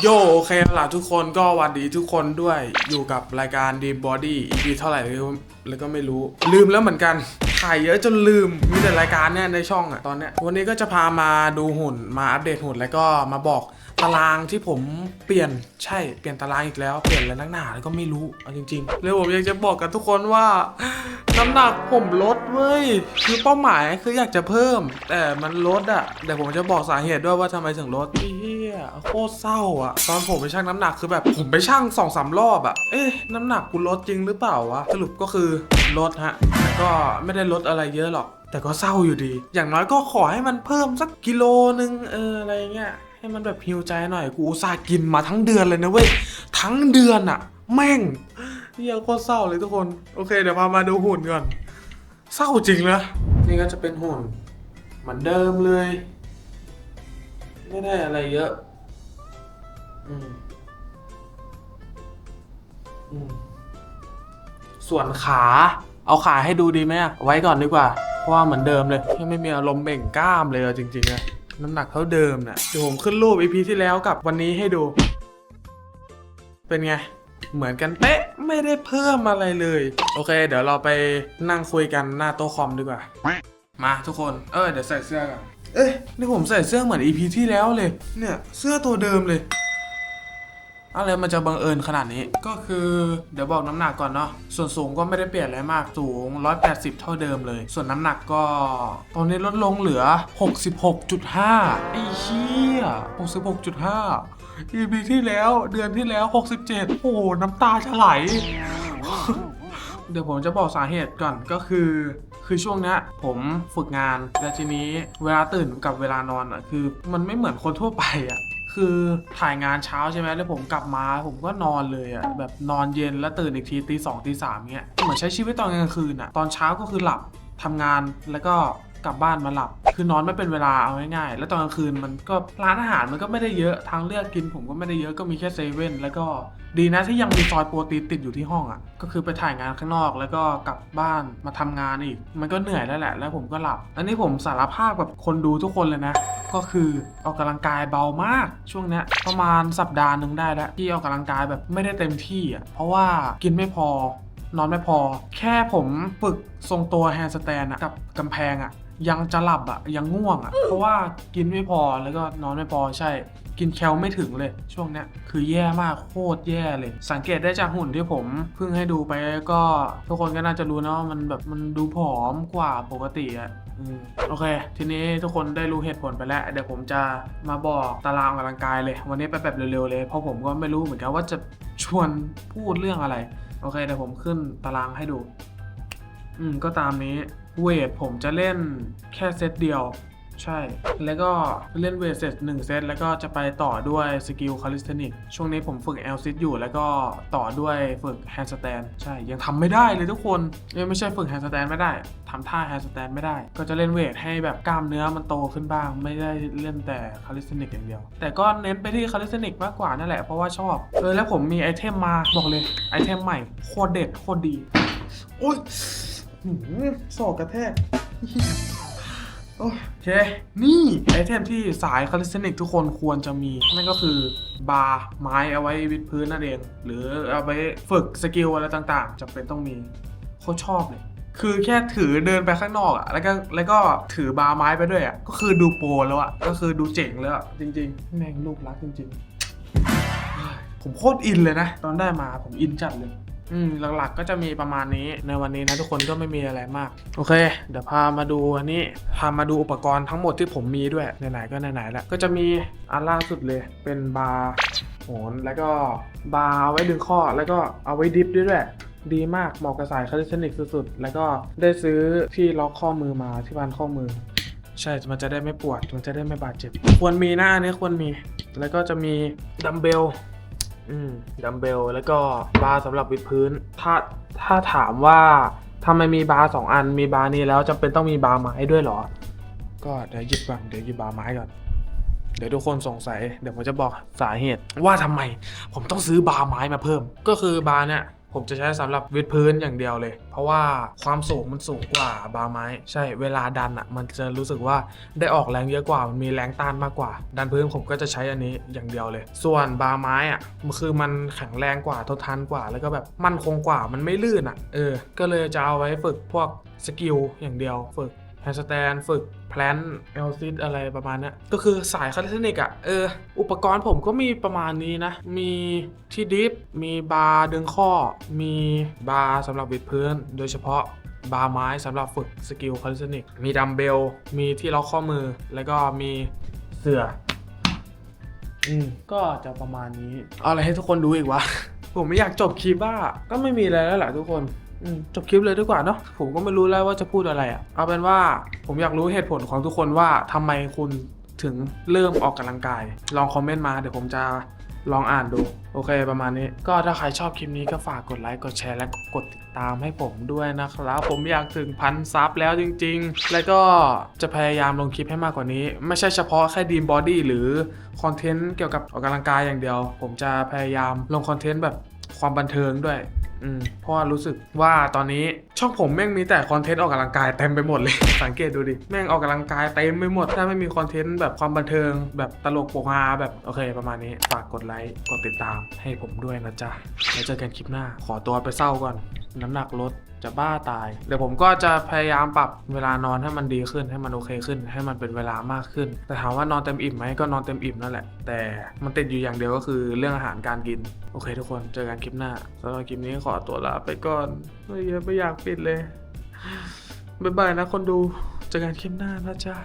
โยโอเคล่ะทุกคนก็หวันดีทุกคนด้วยอยู่กับรายการ Deep Body EP เท่าไหร่แล้วก็ไม่รู้ลืมแล้วเหมือนกันถ่ายเยอะจนลืมมีแต่รายการเนี่ยในช่องอะตอนเนี้ยวันนี้ก็จะพามาดูหุ่นมาอัปเดตหุ่นแล้วก็มาบอกตารางที่ผมเปลี่ยนใช่เปลี่ยนตารางอีกแล้วเปลี่ยนอะไรนักหนาแล้วก็ไม่รู้เอาจริงๆเลยผมอยากจะบอกกับทุกคนว่าน้ำหนักผมลดเว้ยคือเป้าหมายคืออยากจะเพิ่ม แต่มันลดอะเดี๋ยวผมจะบอกสาเหตุด้วยว่าทำไมถึงลดเฮียโคตรเศร้าอะตอนผมไปชั่งน้ำหนักคือแบบผมไปชั่งสองสามรอบอะเอ๊ะน้ำหนักกูลดจริงหรือเปล่าวะสรุปก็คือลดฮะแต่ก็ไม่ได้ลดอะไรเยอะหรอก แต่ก็เศร้าอยู่ดี อย่างน้อยก็ขอให้มันเพิ่มสักกิโลนึงเอออะไรเงี้ยให้มันแบบฮิวใจหน่อยกูอุตส่าห์กินมาทั้งเดือนเลยนะเว้ยทั้งเดือนอะแม่งเฮียโคตรเศร้าเลยทุกคนโอเค เดี๋ยวพามาดูหุ่นก่อนเศร้าจริงนะนี่ก็จะเป็นหุ่นเหมือนเดิมเลย ไม่ได้อะไรเยอะ อืมอืม ส่วนขา เอาขาให้ดูดีไหมอะไว้ก่อนดีกว่า เพราะว่าเหมือนเดิมเลยยังไม่มีอารมณ์เบ่งกล้ามเลยอะจริงๆอะน้ำหนักเท่าเดิมนะเดี๋ยวผมขึ้นรูป EP ที่แล้วกับวันนี้ให้ดู เป็นไง เหมือนกันเป๊ะไม่ได้เพิ่มอะไรเลย โอเค เดี๋ยวเราไปนั่งคุยกันหน้าโต๊ะคอมดีกว่า มาทุกคน เออเดี๋ยวใส่เสื้อกันเอ้ยนี่ผมใส่เสื้อเหมือน EP ที่แล้วเลย เนี่ย เสื้อตัวเดิมเลย อะไรมันจะบังเอิญขนาดนี้ ก็คือเดี๋ยวบอกน้ำหนักก่อนเนาะ ส่วนสูงก็ไม่ได้เปลี่ยนอะไรมาก สูง 180 เท่าเดิมเลย ส่วนน้ำหนักก็ ตอนนี้ลดลงเหลือ 66.5 ไอ้เชี่ย66.5 EP ที่แล้ว เดือนที่แล้ว 67 โอ้โหน้ำตาจะไหล เดี๋ยวผมจะบอกสาเหตุก่อนก็คือคือช่วงนี้ผมฝึกงาน แล้วทีนี้เวลาตื่นกับเวลานอนอะคือ มันไม่เหมือนคนทั่วไปอะ คือถ่ายงานเช้าใช่ไหมแล้วผมกลับมาผมก็นอนเลยอะแบบนอนเย็นแล้วตื่นอีกทีตีสองตีสามเงี้ยเหมือนใช้ชีวิตตอนกลางคืนอะตอนเช้าก็คือหลับทำงานแล้วก็ กลับบ้านมาหลับ คือนอนไม่เป็นเวลาเอาง่ายๆ แล้วตอนกลางคืนมันก็ร้านอาหารมันก็ไม่ได้เยอะทางเลือกกินผมก็ไม่ได้เยอะก็มีแค่เซเว่นแล้วก็ดีนะที่ยังมีซอยโปรตีนติดอยู่ที่ห้องอะ ก็คือไปถ่ายงานข้างนอกแล้วก็กลับบ้านมาทำงานอีก มันก็เหนื่อยแล้วแหละ แล้วผมก็หลับ อันนี้ผมสารภาพกับคนดูทุกคนเลยนะ ก็คือออกกำลังกายเบามากช่วงเนี้ยประมาณสัปดาห์หนึ่งได้แล้วที่ออกกำลังกายแบบไม่ได้เต็มที่อะเพราะว่ากินไม่พอนอนไม่พอ แค่ผมฝึกทรงตัวแฮนด์สแตนอะกับกำแพงอะ ยังจะหลับอะยังง่วงอะเพราะว่ากินไม่พอแล้วก็นอนไม่พอใช่ กินแคลไม่ถึงเลย ช่วงเนี้ยคือแย่มากโคตรแย่เลย สังเกตได้จากหุ่นที่ผมเพิ่งให้ดูไปก็ทุกคนก็น่าจะรู้นะว่ามันแบบมันดูผอมกว่าปกติอะอืมโอเค ทีนี้ทุกคนได้รู้เหตุผลไปแล้ว เดี๋ยวผมจะมาบอกตารางออกกำลังกายเลย วันนี้ไปแบบเร็วๆเลย เพราะผมก็ไม่รู้เหมือนกันว่าจะชวนพูดเรื่องอะไร โอเคเดี๋ยวผมขึ้นตารางให้ดู อืมก็ตามนี้ เวทผมจะเล่นแค่เซตเดียว ใช่ แล้วก็เล่นเวทเสร็จ1เซตแล้วก็จะไปต่อด้วยสกิลคาลิสเทนิกช่วงนี้ผมฝึกแอลซิตอยู่แล้วก็ต่อด้วยฝึกแฮนด์สแตนใช่ ยังทำไม่ได้เลยทุกคนยังไม่ใช่ฝึกแฮนด์สแตนไม่ได้ทำท่าแฮนด์สแตนไม่ได้ ก็จะเล่นเวทให้แบบกล้ามเนื้อมันโตขึ้นบ้าง ไม่ได้เล่นแต่คาลิสเทนิกอย่างเดียว แต่ก็เน้นไปที่คาลิสเทนิกมากกว่านั่นแหละเพราะว่าชอบเออแล้วผมมีไอเทมมาบอกเลยไอเทมใหม่โคตรเด็ดโคตรดีโอ้ย หืมศอกกระแทกโอเค นี่ไอเทมที่สายคาลิสเทนิกทุกคนควรจะมี นั่นก็คือบาร์ไม้เอาไว้วิดพื้นนั่นเอง หรือเอาไว้ฝึกสกิลอะไรต่างๆจำเป็นต้องมีโคตรชอบเลย คือแค่ถือเดินไปข้างนอกอะแล้วก็แล้วก็ถือบาร์ไม้ไปด้วยอะก็คือดูโปรแล้วอะก็คือดูเจ๋งแล้วอะจริงๆ แม่งลูกรักจริงๆ ผมโคตรอินเลยนะ ตอนได้มาผมอินจัดเลย อืมหลักๆก็จะมีประมาณนี้ในวันนี้นะทุกคนก็ไม่มีอะไรมาก โอเค เดี๋ยวพามาดูอันนี้พามาดูอุปกรณ์ทั้งหมดที่ผมมีด้วยไหนๆก็ไหนๆแล้วก็จะมีอันล่าสุดเลยเป็นบาร์โหนแล้วก็บาร์เอาไว้ดึงข้อแล้วก็เอาไว้ดิฟด้วยด้วยดีมากเหมาะกับสายคาลิสเทนิกสุดๆ แล้วก็ได้ซื้อที่ล็อกข้อมือมาที่บ้านข้อมือ ใช่ มันจะได้ไม่ปวด มันจะได้ไม่บาดเจ็บ ควรมีหน้านี้ควรมี แล้วก็จะมีดัมเบล อืมดัมเบลแล้วก็บาร์สำหรับวิดพื้น ถ้าถ้าถามว่าทำไมมีบาร์สองอันมีบาร์นี้แล้วจำเป็นต้องมีบาร์ไม้ด้วยเหรอ ก็เดี๋ยวหยิบก่อนเดี๋ยวหยิบบาร์ไม้ก่อนเดี๋ยวทุกคนสงสัยเดี๋ยวผมจะบอกสาเหตุว่าทำไม ผมต้องซื้อบาร์ไม้มาเพิ่ม ก็คือบาร์เนี่ย ผมจะใช้สำหรับวิดพื้นอย่างเดียวเลย เพราะว่าความสูงมันสูงกว่าบาร์ไม้ ใช่เวลาดันอะมันจะรู้สึกว่าได้ออกแรงเยอะกว่ามันมีแรงต้านมากกว่า ดันพื้นผมก็จะใช้อันนี้อย่างเดียวเลย ส่วนบาร์ไม้อะมันคือมันแข็งแรงกว่าทนทานกว่า แล้วก็แบบมั่นคงกว่ามันไม่ลื่นอะเออก็เลยจะเอาไว้ฝึกพวกสกิลอย่างเดียวฝึก แฮนด์สแตนฝึกแพลนเอลซิดอะไรประมาณนี้ก็คือสายคาลิสเทนิกอะเออ อุปกรณ์ผมก็มีประมาณนี้นะ มีที่ดิฟ มีบาร์ดึงข้อ มีบาร์สำหรับบิดพื้น โดยเฉพาะบาร์ไม้สำหรับฝึกสกิลคาลิสเทนิก มีดัมเบล มีที่ล็อกข้อมือ แล้วก็มีเสืออืมก็จะประมาณนี้ เอาอะไรให้ทุกคนดูอีกวะ ผมไม่อยากจบคลิปว่าก็ไม่มีอะไรแล้วแหละทุกคน จบคลิปเลยดีกว่าเนาะผมก็ไม่รู้แล้วว่าจะพูดอะไรอะ่ะเอาเป็นว่าผมอยากรู้เหตุผลของทุกคนว่าทำไมคุณถึงเริ่มออกกำลังกาย ลองคอมเมนต์มาเดี๋ยวผมจะลองอ่านดู โอเคประมาณนี้ ก็ถ้าใครชอบคลิปนี้ก็ฝากกดไลค์ กดแชร์ และกดติดตามให้ผมด้วยนะครับ ผมอยากถึงพันซับแล้วจริง ๆ แล้วก็จะพยายามลงคลิปให้มากกว่านี้ ไม่ใช่เฉพาะแค่ดีมบอดี้หรือคอนเทนต์เกี่ยวกับออกกำลังกายอย่างเดียว ผมจะพยายามลงคอนเทนต์แบบความบันเทิงด้วย อืมเพราะว่ารู้สึกว่าตอนนี้ช่องผมแม่งมีแต่คอนเทนต์ออกกำลังกายเต็มไปหมดเลย สังเกตดูดิแม่งออกกำลังกายเต็มไปหมด ถ้าไม่มีคอนเทนต์แบบความบันเทิง แบบตลกโปกฮาแบบโอเคประมาณนี้ฝากกดไลค์กดติดตามให้ผมด้วยนะจ๊ะแล้วเจอกันคลิปหน้า ขอตัวไปเศร้าก่อน น้ำหนักลด จะบ้าตาย เดี๋ยวผมก็จะพยายามปรับเวลานอนให้มันดีขึ้นให้มันโอเคขึ้น ให้มันเป็นเวลามากขึ้น แต่ถามว่านอนเต็มอิ่มไหมก็นอนเต็มอิ่มนั่นแหละ แต่มันติดอยู่อย่างเดียวก็คือเรื่องอาหารการกิน โอเคทุกคนเจอกันคลิปหน้าสำหรับคลิปนี้ขอตัวลาไปก่อนไม่อยากไม่อยากปิดเลยบ๊ายบายนะคนดูเจอกันคลิปหน้านะจ๊ะ